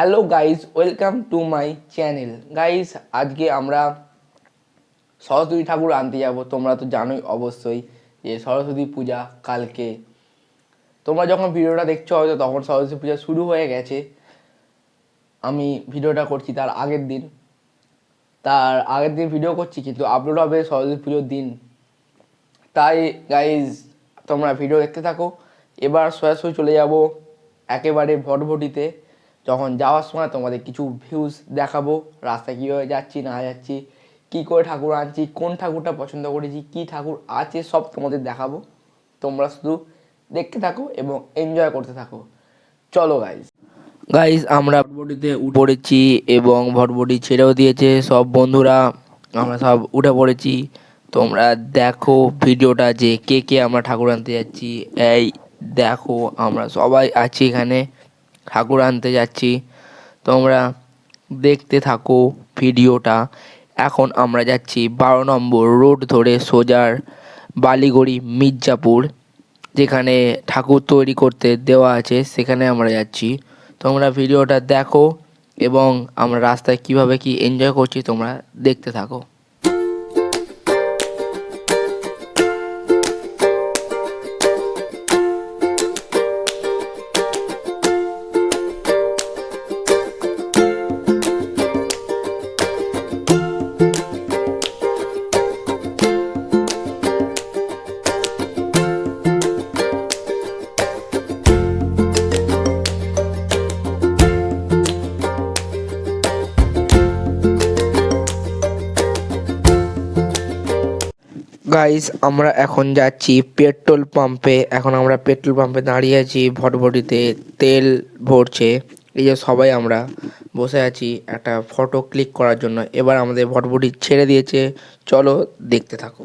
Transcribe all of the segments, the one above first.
Hello guys welcome to my channel guys আজকে আমরা সরস্বতী ঠাকুর আনতে যাব। তোমরা তো জানোই অবশ্যই যে সরস্বতী পূজা কালকে। তোমরা যখন ভিডিওটা দেখছ, হয়তো তখন সরস্বতী পূজা শুরু হয়ে গেছে। আমি ভিডিওটা করছি তার আগের দিন। তার আগের দিন ভিডিও করছি, কিন্তু আপলোড হবে সরস্বতী পুজোর দিন। তাই গাইজ তোমরা ভিডিও দেখতে থাকো। এবার সরাসরি চলে যাব একেবারে ভটভটিতে। যখন যাওয়ার সময় তোমাদের কিছু ভিউজ দেখাবো, রাস্তায় কীভাবে যাচ্ছি, না যাচ্ছি, কী করে ঠাকুর আনছি, কোন ঠাকুরটা পছন্দ করেছি, কী ঠাকুর আছে, সব তোমাদের দেখাবো। তোমরা শুধু দেখতে থাকো এবং এনজয় করতে থাকো। চলো গাইজ গাইজ আমরা ভটভটিতে উঠে পড়েছি এবং ভটভটি ছেড়েও দিয়েছে। সব বন্ধুরা, আমরা সব উঠে পড়েছি। তোমরা দেখো ভিডিওটা যে কে কে আমরা ঠাকুর আনতে যাচ্ছি। এই দেখো, আমরা সবাই আছি এখানে। ঠাকুর আনতে যাচ্ছি। তোমরা দেখতে থাকো ভিডিওটা। এখন আমরা যাচ্ছি বারো নম্বর রোড ধরে সোজার বালিগড়ি মির্জাপুর, যেখানে ঠাকুর তৈরি করতে দেওয়া আছে, সেখানে আমরা যাচ্ছি। তোমরা ভিডিওটা দেখো এবং আমরা রাস্তায় কীভাবে কি এনজয় করছি, তোমরা দেখতে থাকো। গাইস আমরা এখন যাচ্ছি পেট্রোল পাম্পে। এখন আমরা পেট্রোল পাম্পে দাঁড়িয়ে আছি, ভটভটিতে তেল ভরছে। এই যে সবাই আমরা বসে আছি একটা ফটো ক্লিক করার জন্য। এবার আমাদের ভটভটি ছেড়ে দিয়েছে। চলো দেখতে থাকো।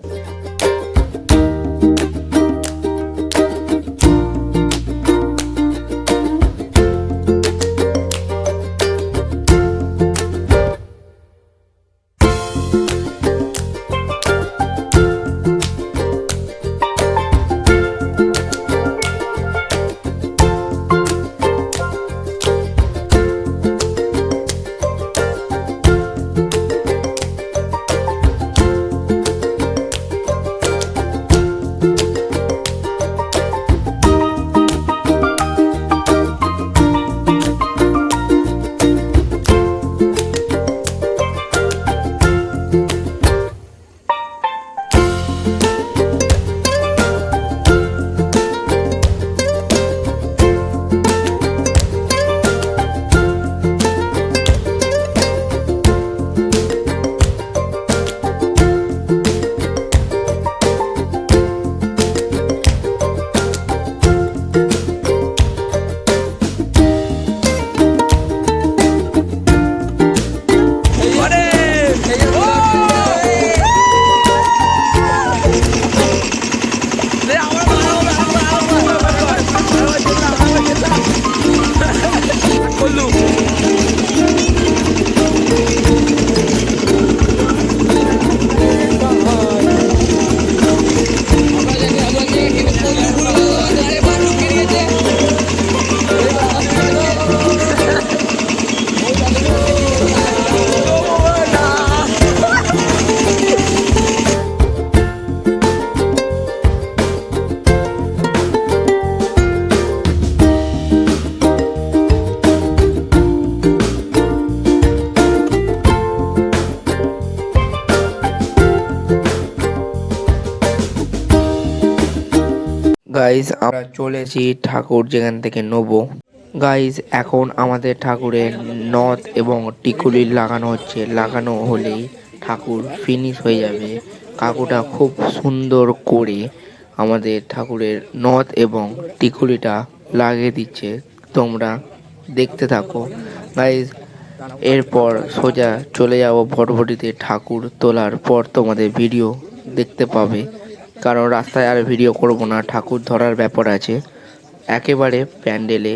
গাইজ আমরা চলেছি ঠাকুর যেখান থেকে নেব। গাইজ এখন আমাদের ঠাকুরের নথ এবং টিকুলি লাগানো হচ্ছে। লাগানো হলেই ঠাকুর ফিনিশ হয়ে যাবে। কাকুটা খুব সুন্দর করে আমাদের ঠাকুরের নথ এবং টিকুলিটা লাগিয়ে দিচ্ছে। তোমরা দেখতে থাকো। গাইজ এরপর সোজা চলে যাব ভটভটিতে ঠাকুর তোলার পর তোমাদের ভিডিও দেখতে পাবে। কারণ রাস্তায় আর ভিডিও করব না ঠাকুর ধরার ব্যাপার আছে। একেবারে প্যান্ডেলে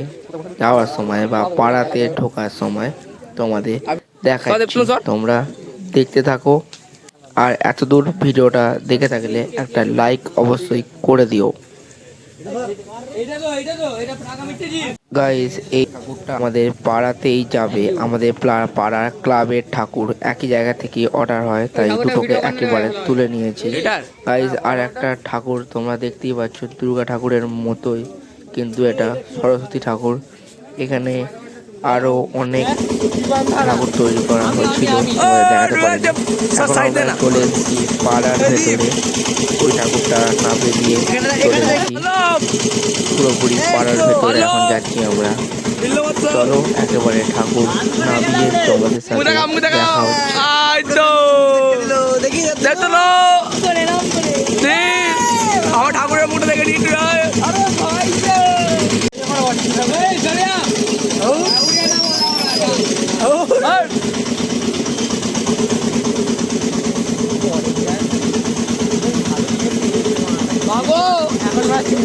যাওয়ার সময় বা পাড়াতে ঢোকার সময় তোমাদের দেখা তোমরা দেখতে থাকো। আর এতদূর ভিডিওটা দেখে থাকলে একটা লাইক অবশ্যই করে দিও। গাইস এই ঠাকুরটা আমাদের পাড়াতেই যাবে। আমাদের পাড়ার ক্লাবের ঠাকুর একই জায়গা থেকে অর্ডার হয় তাই দুটোকে একেবারে তুলে নিয়েছি। গাইস আর একটা ঠাকুর তোমরা দেখতেই পাচ্ছ দুর্গা ঠাকুরের মতোই কিন্তু এটা সরস্বতী ঠাকুর। এখানে আরও অনেক ঠাকুর তৈরি করা হয়েছিল দেখাতে পারি এখন আমরা চলে এসেছি পাড়ার ভেতরে। ওই ঠাকুরটা নামে দিয়ে চলে এসেছি। পুরোপুরি পাড়ার ভেতরে এখন যাচ্ছি আমরা। চলো একেবারে ঠাকুর নামিয়ে তোমাদের সাথে দেখা হচ্ছে আমার ঠাকুরের মুখটা দেখে নিয়ে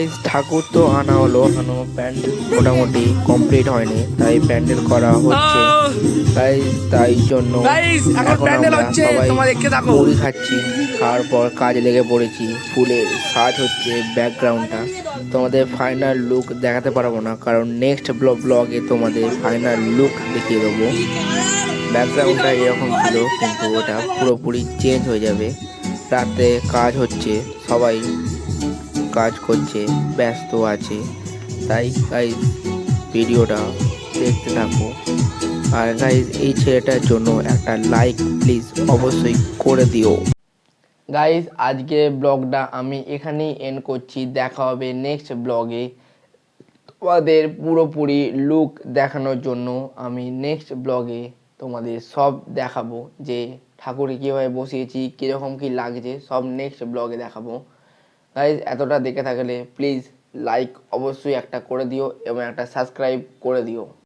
গাইস ঠাকুর তো আনা হলো। এখনও প্যান্ডেল মোটামুটি কমপ্লিট হয়নি তাই প্যান্ডেল করা হচ্ছে। তাই তাই জন্য এখন প্যান্ডেল আমরা হচ্ছে, সবাই। মুড়ি খাচ্ছি খাওয়ার পর কাজে লেগে পড়েছি ফুলের সাজ হচ্ছে ব্যাকগ্রাউন্ডটা তোমাদের ফাইনাল লুক দেখাতে পারব না কারণ নেক্সট ব্লগ ব্লগে তোমাদের ফাইনাল লুক দেখিয়ে দেবো। ব্যাকগ্রাউন্ডটা এরকম ছিল কিন্তু ওটা পুরোপুরি চেঞ্জ হয়ে যাবে। রাতে কাজ হচ্ছে সবাই কাজ করছে, ব্যস্ত আছে। তাই গাইজ ভিডিওটা দেখতে থাকো। আর গাইজ এই ছেলেটার জন্য একটা লাইক প্লিজ অবশ্যই করে দিও। গাইজ আজকে ব্লগটা আমি এখানেই এন্ড করছি। দেখা হবে নেক্সট ব্লগে তোমাদের পুরোপুরি লুক দেখানোর জন্য আমি নেক্সট ব্লগে তোমাদের সব দেখাবো। যে ঠাকুরে কীভাবে বসিয়েছি, কীরকম কী লাগছে, সব নেক্সট ব্লগে দেখাবো। গাইজ এতটা দেখে থাকলে প্লিজ লাইক অবশ্যই একটা করে দিও এবং একটা সাবস্ক্রাইব করে দিও।